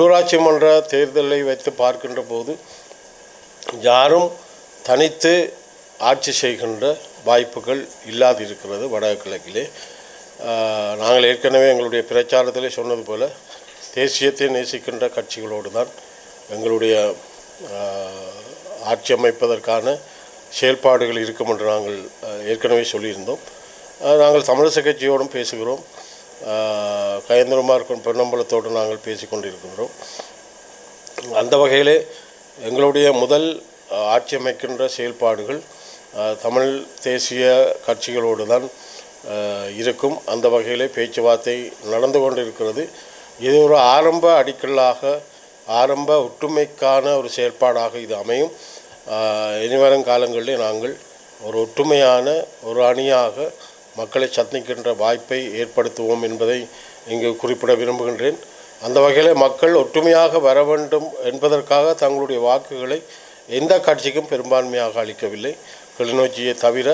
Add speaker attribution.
Speaker 1: உள்ளூராட்சி மன்ற தேர்தலை வைத்து பார்க்கின்ற போது யாரும் தனித்து ஆட்சி செய்கின்ற வாய்ப்புகள் இல்லாது இருக்கிறது வடகிழக்கிலே நாங்கள் ஏற்கனவே எங்களுடைய பிரச்சாரத்திலே சொன்னது போல் தேசியத்தை நேசிக்கின்ற கட்சிகளோடு தான் எங்களுடைய ஆட்சி அமைப்பதற்கான செயல்பாடுகள் இருக்கும் என்று நாங்கள் ஏற்கனவே சொல்லியிருந்தோம். நாங்கள் தமிழிசை கட்சியோடும் பேசுகிறோம். ஆஹ், கயந்திரமார் பொன்னம்பலத்தோடு நாங்கள் பேசிக்கொண்டிருக்கின்றோம். அந்த வகையிலே எங்களுடைய முதல் ஆட்சி அமைக்கின்ற செயல்பாடுகள் தமிழ் தேசிய கட்சிகளோடு தான் இருக்கும். அந்த வகையிலே பேச்சுவார்த்தை நடந்து கொண்டிருக்கிறது. இது ஒரு ஆரம்ப அடிக்கல்லாக ஆரம்ப ஒற்றுமைக்கான ஒரு செயல்பாடாக இது அமையும். இனிவரும் காலங்களிலே நாங்கள் ஒரு ஒற்றுமையான ஒரு அணியாக மக்களை சந்திக்கின்ற வாய்ப்பை ஏற்படுத்துவோம் என்பதை இங்கு குறிப்பிட விரும்புகின்றேன். அந்த வகையில் மக்கள் ஒற்றுமையாக வர வேண்டும் என்பதற்காக தங்களுடைய வாக்குகளை எந்த கட்சிக்கும் பெரும்பான்மையாக அளிக்கவில்லை. கிளிநொச்சியை தவிர